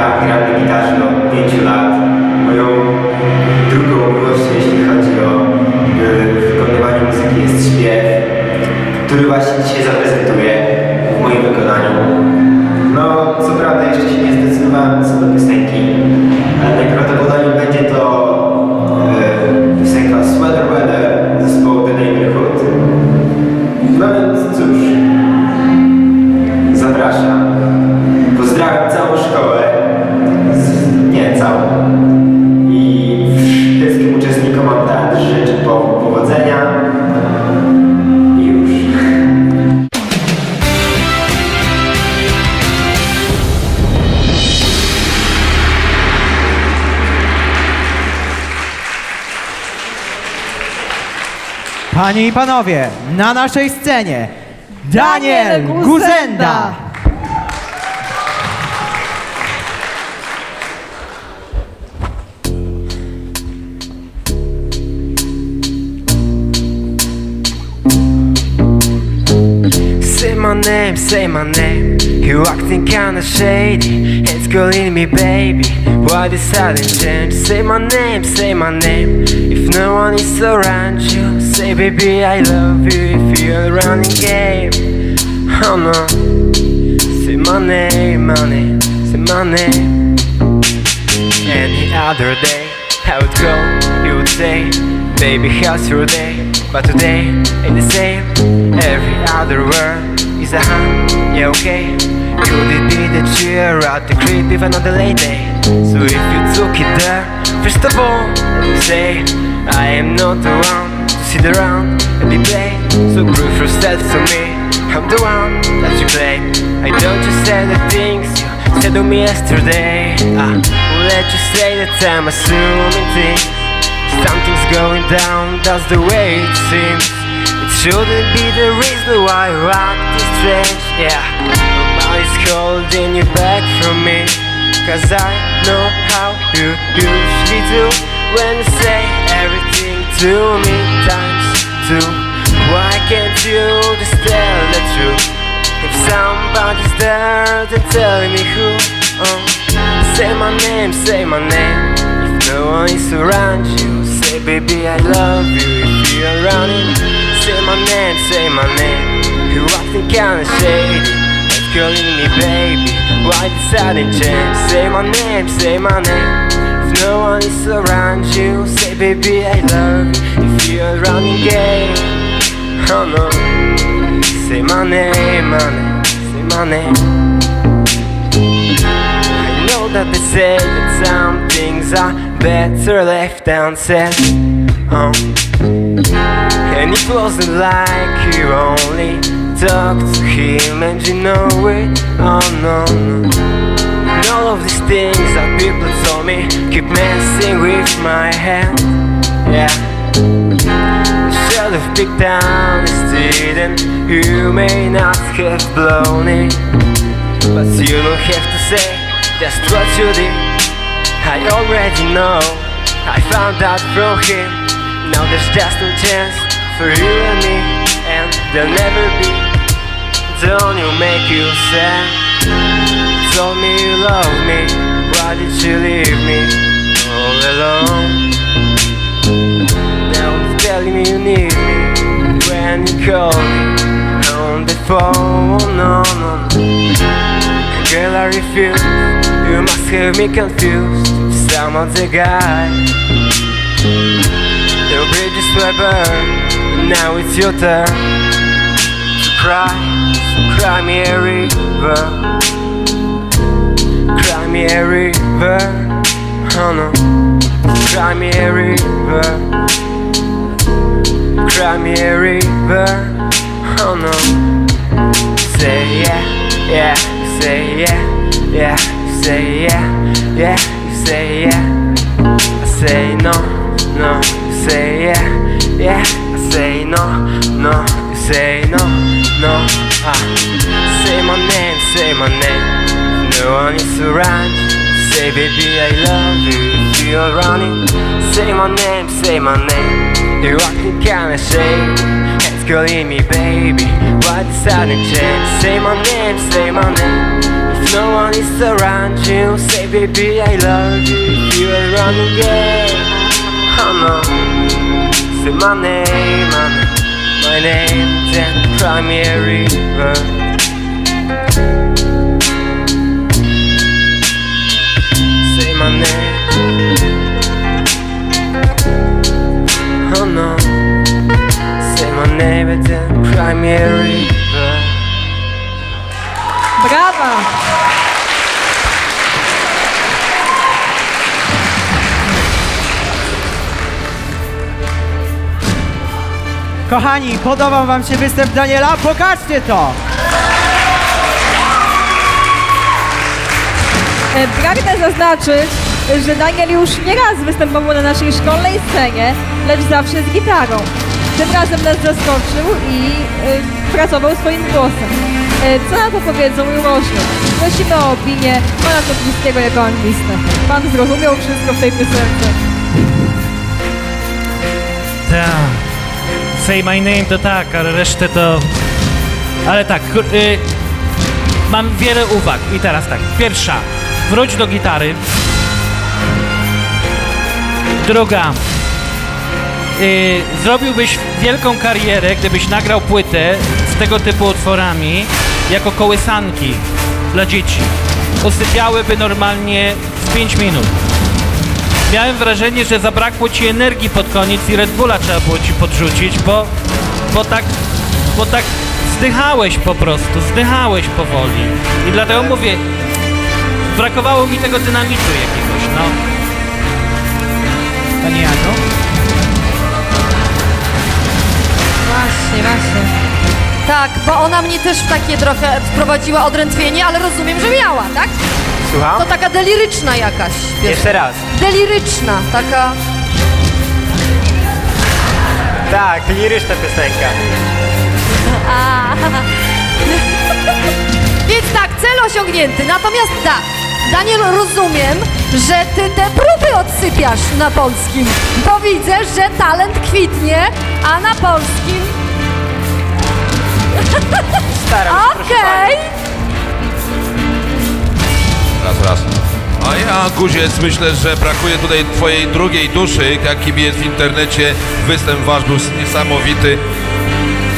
Ja gram na gitarze od 5 lat. Moją drugą miłością, jeśli chodzi o y, wykonywanie muzyki jest śpiew, który właśnie dzisiaj zaprezentuję w moim wykonaniu. No, co prawda jeszcze się nie zdecydowałem co do piosenki, ale najprawdopodobniej Panie i panowie, na naszej scenie Daniel Daniel Guzenda. Name, say my name. You acting kinda shady. It's calling me baby. Why the sudden change? Say my name, say my name. If no one is around you, say baby I love you. If you're running game, oh no. Say my name, my name, say my name. Any other day, I would go, you would say, Baby, how's your day? But today ain't the same. Every other word is a huh, yeah, okay. Could it be that you're out the creep another late day? So if you took it there, first of all, say, I am not the one to sit around and be played. So prove yourself to me, I'm the one that you play. I don't just say the things you said to me yesterday. I let you say that I'm assuming things. Something's going down, that's the way it seems. It shouldn't be the reason why you act is strange, yeah. Nobody's holding you back from me. Cause I know how you usually do when you say everything to me times two. Why can't you just tell the truth? If somebody's there, then tell me who. Oh, say my name, say my name. If no one is around you, say baby I love you. If you're running, say my name, say my name. You acting kinda shady, it's calling me baby. Why the sudden change? Say my name, say my name. If no one is around you, say baby I love you. If you're running game, oh no. Say my name, my name, say my name. I know that they say that some things are better left unsaid. Oh. Um. And it wasn't like you only talked to him and you know it. Oh no. And all of these things that people told me keep messing with my head. Yeah. Should have picked down this didn't You may not have blown it But you don't have to say That's what you did I already know. I found out from him. Now there's just no chance For you and me And there'll never be. Don't you make you sad Told me you love me. Why did you leave me All alone? Now it's telling me you need me. When you call me on the phone. No, no, no. Girl, I refuse. You must have me confused. Some other guy. The bridges were burned. Now it's your turn to cry. Cry me a river. Cry me a river. Oh no. Cry me a river. Cry me a river. Oh no. Say yeah, yeah. Say yeah, yeah. You say yeah, yeah. You say yeah. I say no, no. You say yeah, yeah. I say no, no. You say no, no. Ah. Say my name, say my name. No one is around. Say baby I love you if you're running. Say my name, say my name. You acting kinda shady. Calling me baby. Why the sudden change? Say my name, say my name. If no one is around you, say baby I love you. If you are running girl, oh no. Say my name, my name, my name, then cry me a river. My name. Name a river. Brawa! Kochani, podobał wam się występ Daniela? Pokażcie to! E, Pragnę zaznaczyć, że Daniel już nie raz występował na naszej szkolnej scenie, lecz zawsze z gitarą. Tym razem nas zaskoczył i e, pracował swoim głosem. E, Co na to powiedzą urożni? Prosimy o opinię pana Kotlickiego jako anglistę. Pan zrozumiał wszystko w tej piosence. Tak. Say my name to tak, ale resztę to... Ale tak, y, mam wiele uwag i teraz tak. Pierwsza, wróć do gitary. Druga, y, zrobiłbyś wielką karierę, gdybyś nagrał płytę z tego typu utworami jako kołysanki dla dzieci. Usypiałyby normalnie w 5 minut. Miałem wrażenie, że zabrakło ci energii pod koniec i Red Bulla trzeba było ci podrzucić, bo, bo tak, bo tak zdychałeś po prostu, zdychałeś powoli. I dlatego mówię, brakowało mi tego dynamitu jakiegoś, no. Pani Janiu? Właśnie, właśnie. Tak, bo ona mnie też w takie trochę wprowadziła odrętwienie, ale rozumiem, że miała, tak? Słucham? To taka deliryczna jakaś. Wiesz, Jeszcze raz. deliryczna, taka... Tak, liryczna piosenka. A. Więc tak, cel osiągnięty. Natomiast tak, Daniel, rozumiem, że ty te próby odsypiasz na polskim, bo widzę, że talent kwitnie, a na polskim... Staram się, proszę Okej. Raz, raz. A ja, Guziec, myślę, że brakuje tutaj twojej drugiej duszy, jakim jest w internecie. Występ wasz był niesamowity.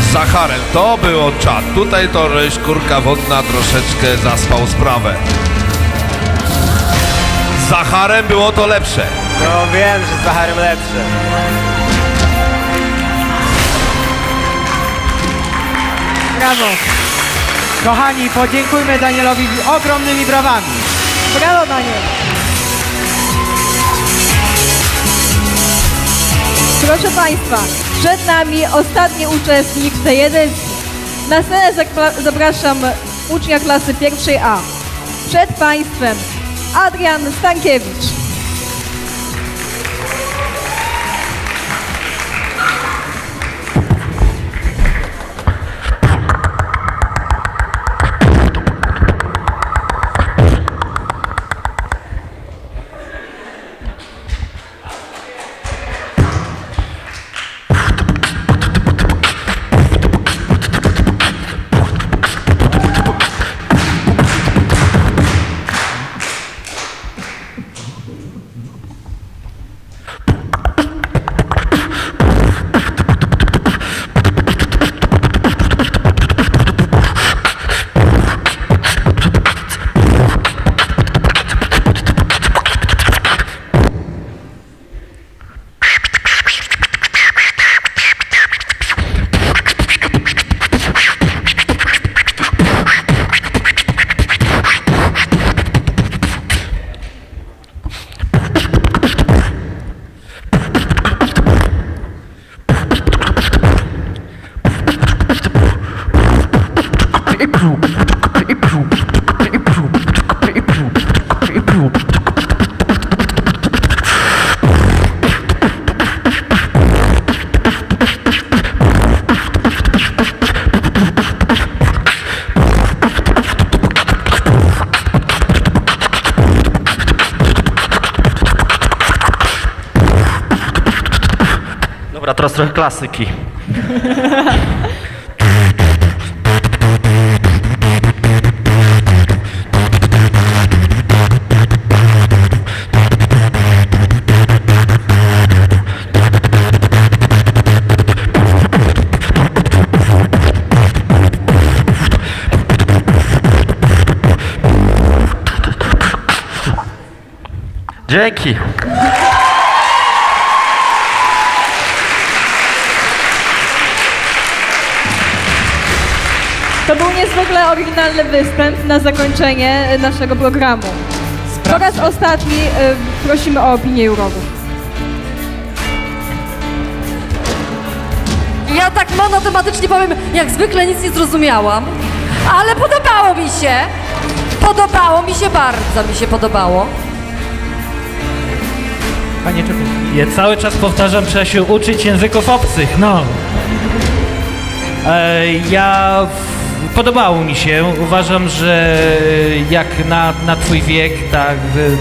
Z Zacharem, to było czad. Tutaj to żeś kurka wodna troszeczkę zaspał sprawę. Z Zacharem było to lepsze. No wiem, że z Zacharem lepsze. Brawo! Kochani, podziękujmy Danielowi ogromnymi brawami. Brawo, Daniel! Proszę Państwa, przed nami ostatni uczestnik tej edycji. Na scenę zapraszam ucznia klasy pierwszej A. Przed Państwem Adrian Stankiewicz. Dobra, teraz trochę klasyki. Dzięki. To był niezwykle oryginalny występ na zakończenie naszego programu. Po raz ostatni e, prosimy o opinię urodów. Ja tak monotematycznie powiem, jak zwykle nic nie zrozumiałam, ale podobało mi się. Podobało mi się, bardzo mi się podobało. Panie. Ja cały czas powtarzam, trzeba się uczyć języków obcych, no. E, ja... Podobało mi się. Uważam, że jak na, na twój wiek, tak,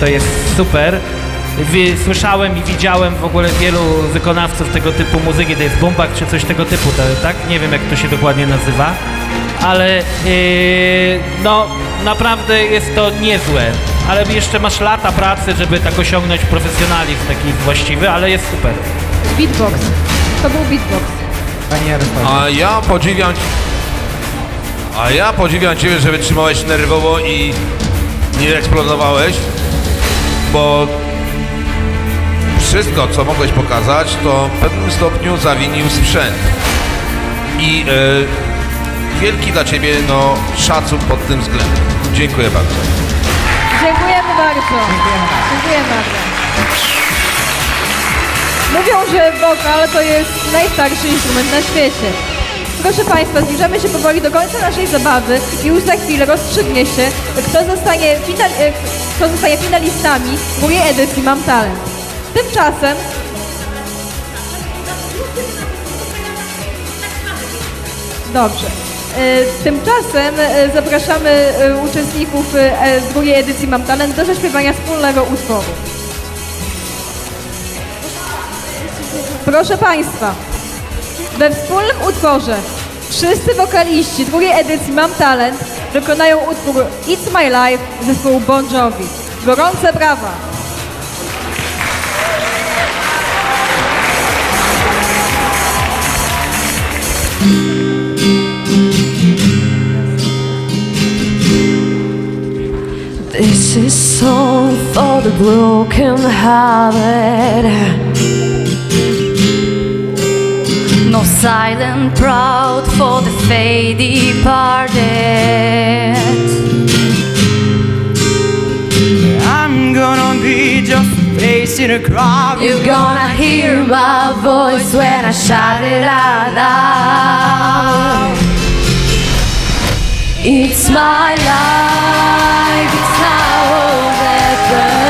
to jest super. Słyszałem i widziałem w ogóle wielu wykonawców tego typu muzyki, to jest bombak czy coś tego typu, tak? Nie wiem jak to się dokładnie nazywa, ale yy, no naprawdę jest to niezłe. Ale jeszcze masz lata pracy, żeby tak osiągnąć profesjonalizm taki właściwy, ale jest super. Beatbox. To był beatbox. Panie Jarosławie. A ja podziwiam... A ja podziwiam Ciebie, że wytrzymałeś nerwowo i nie eksplodowałeś, bo wszystko, co mogłeś pokazać, to w pewnym stopniu zawinił sprzęt. I e, wielki dla Ciebie no, szacun pod tym względem. Dziękuję bardzo. Dziękujemy bardzo. Dziękujemy bardzo. Mówią, że wokal to jest najstarszy instrument na świecie. Proszę Państwa, zbliżamy się powoli do końca naszej zabawy i już za chwilę rozstrzygnie się, kto zostanie, final, e, kto zostanie finalistami drugiej edycji Mam Talent. Tymczasem Dobrze. E, Tymczasem e, zapraszamy e, uczestników drugiej edycji Mam Talent do zaśpiewania wspólnego utworu. Proszę Państwa, we wspólnym utworze wszyscy wokaliści drugiej edycji Mam Talent wykonają utwór It's My Life zespołu Bon Jovi. Gorące brawa! This is song for the broken hearted. No silent proud for the fate departed. I'm gonna be just a face in a crowd. You're gonna hear my voice when I shout it out loud. It's my life, it's now or never.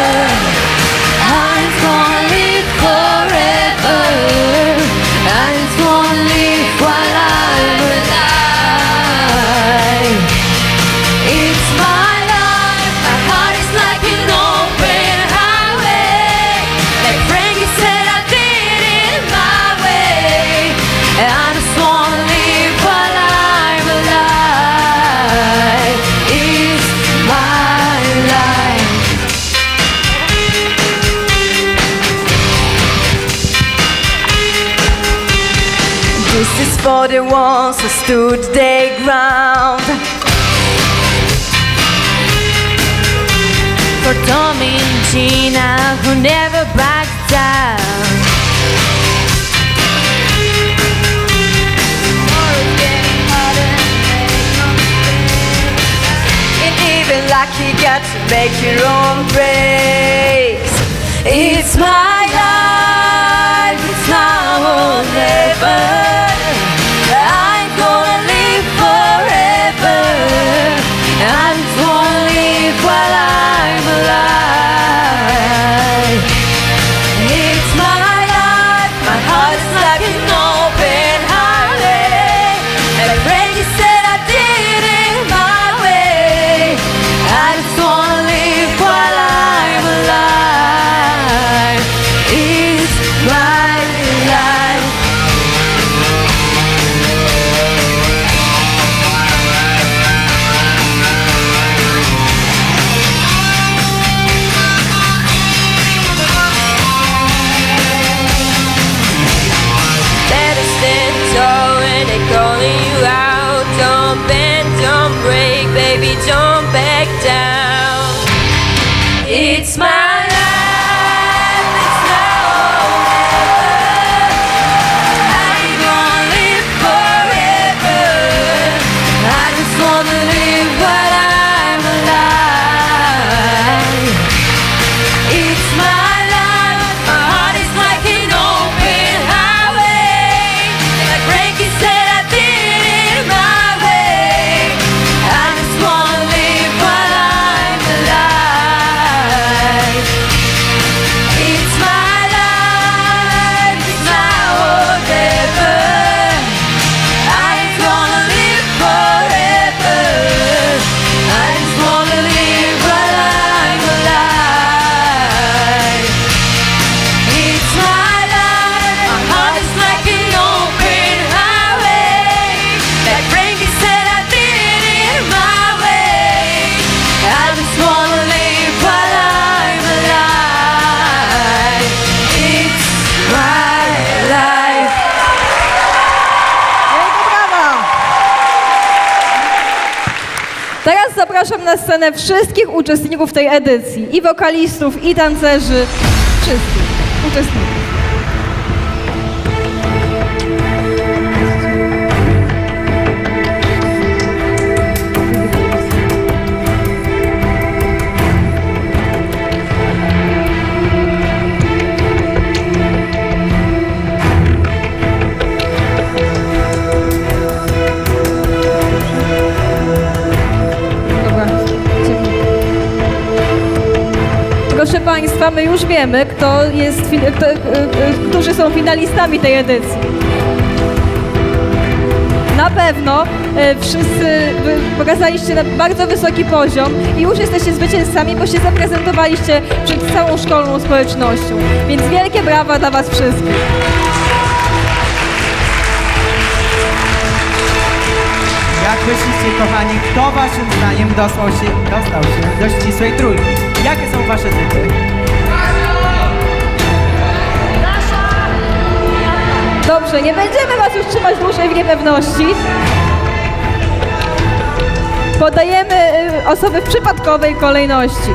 For the ones who stood their ground. For Tommy and Gina who never backed down. And even lucky got to make your own breaks. It's my life, it's now or never. It's my scenę wszystkich uczestników tej edycji. I wokalistów, i tancerzy. Wszystkich uczestników. Państwa, my już wiemy, kto jest, kto, y, y, którzy są finalistami tej edycji. Na pewno e, wszyscy pokazaliście na bardzo wysoki poziom i już jesteście zwycięzcami, bo się zaprezentowaliście przed całą szkolną społecznością. Więc wielkie brawa dla Was wszystkich. Jak myślicie, kochani, kto waszym zdaniem dostał się, dostał się do ścisłej trójki? Jakie są wasze typy? Dobrze, nie będziemy Was już trzymać dłużej w niepewności. Podajemy y, osoby w przypadkowej kolejności.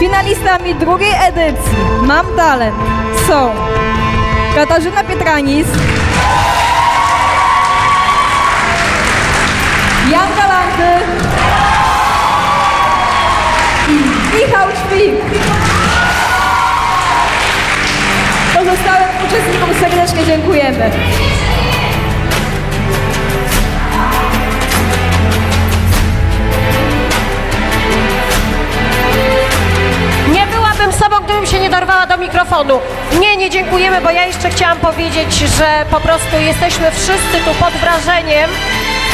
Finalistami drugiej edycji Mam Talent są Katarzyna Pietranis, Jan Galanty i Michał Ćwik. Pozostałym uczestnikom serdecznie dziękujemy. Nie byłabym sobą, gdybym się nie dorwała do mikrofonu. Nie, nie dziękujemy, bo ja jeszcze chciałam powiedzieć, że po prostu jesteśmy wszyscy tu pod wrażeniem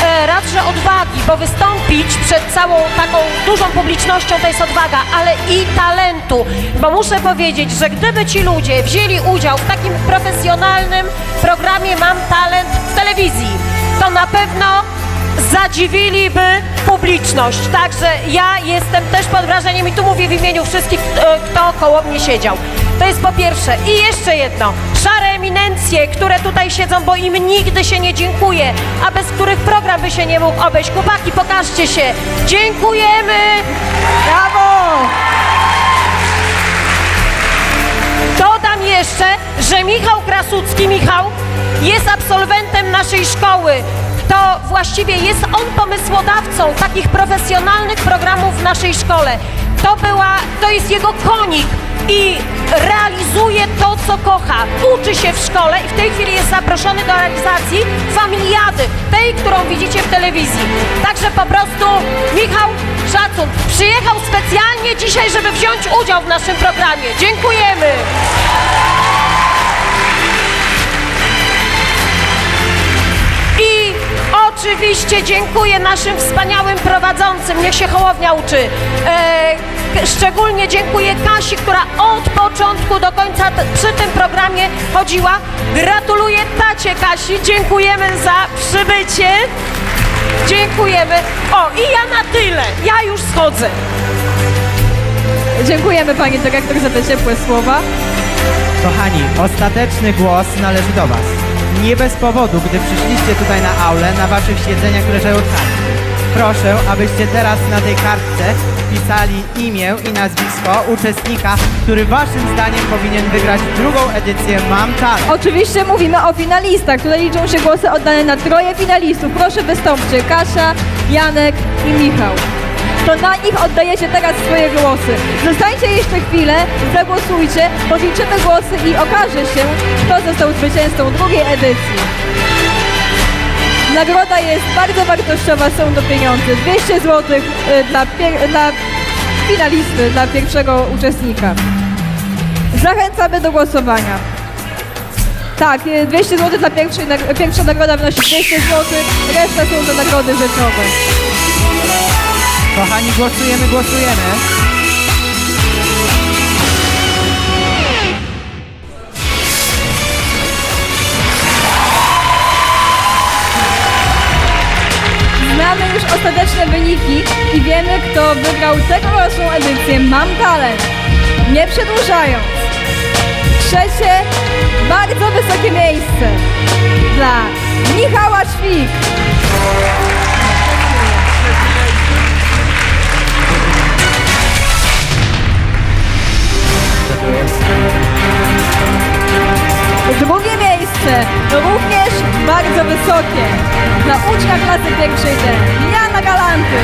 e, raz, że odwagi, bo wystąpić przed całą taką dużą publicznością to jest odwaga, ale i talentu, bo muszę powiedzieć, że gdyby ci ludzie wzięli udział w takim profesjonalnym programie Mam Talent w telewizji, to na pewno zadziwiliby publiczność. Także ja jestem też pod wrażeniem i tu mówię w imieniu wszystkich, e, kto koło mnie siedział. To jest po pierwsze. I jeszcze jedno. Szare eminencje, które tutaj siedzą, bo im nigdy się nie dziękuję, a bez których program by się nie mógł obejść. Chłopaki, pokażcie się. Dziękujemy! Brawo! Dodam jeszcze, że Michał Krasucki, Michał, jest absolwentem naszej szkoły. To właściwie jest on pomysłodawcą takich profesjonalnych programów w naszej szkole. To była, to jest jego konik i realizuje to, co kocha. Uczy się w szkole i w tej chwili jest zaproszony do realizacji familiady, tej, którą widzicie w telewizji. Także po prostu, Michał, szacun, przyjechał specjalnie dzisiaj, żeby wziąć udział w naszym programie. Dziękujemy! Oczywiście dziękuję naszym wspaniałym prowadzącym. Niech się Hołownia uczy. E, szczególnie dziękuję Kasi, która od początku do końca przy tym programie chodziła. Gratuluję tacie Kasi. Dziękujemy za przybycie. Dziękujemy. O, i ja na tyle. Ja już schodzę. Dziękujemy Pani Dyrektor za te ciepłe słowa. Kochani, ostateczny głos należy do Was. Nie bez powodu, gdy przyszliście tutaj na aulę, na Waszych siedzeniach leżały kartki. Proszę, abyście teraz na tej kartce wpisali imię i nazwisko uczestnika, który Waszym zdaniem powinien wygrać drugą edycję Mam Talent. Oczywiście mówimy o finalistach. Tutaj liczą się głosy oddane na troje finalistów. Proszę wystąpcie. Kasia, Janek i Michał. To na nich oddajecie teraz swoje głosy. Zostańcie jeszcze chwilę, zagłosujcie, podliczymy głosy i okaże się, kto został zwycięzcą drugiej edycji. Nagroda jest bardzo wartościowa, są to pieniądze. 200 zł dla, pier- dla finalisty, dla pierwszego uczestnika. Zachęcamy do głosowania. Tak, e, 200 zł dla pierwszej, pierwsza nagroda wynosi 200 zł, reszta są to nagrody rzeczowe. Kochani, głosujemy, głosujemy. Znamy już ostateczne wyniki i wiemy, kto wygrał tegoroczną edycję Mam Talent. Nie przedłużając, trzecie, bardzo wysokie miejsce dla Michała Ćwik. Drugie miejsce, również bardzo wysokie, dla ucznia klasy pierwszej D, Jana Galanty.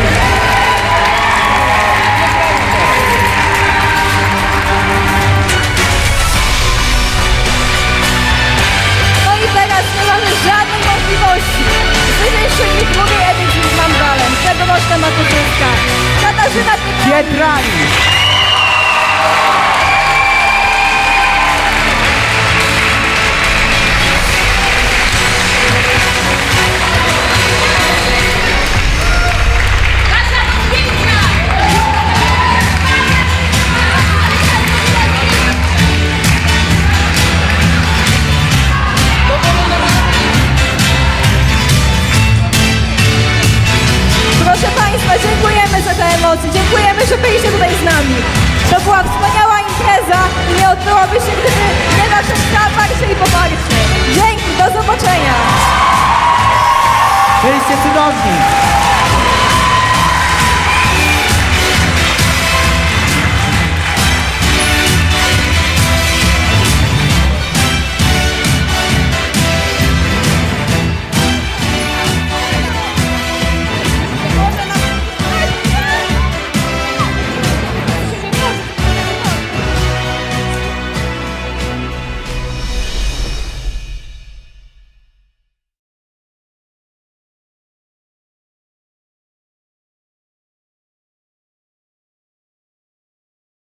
nie odbyłoby się, gdyby nie nasze zaparcie i poparcie. Dzięki, do zobaczenia! Byliście cudowni!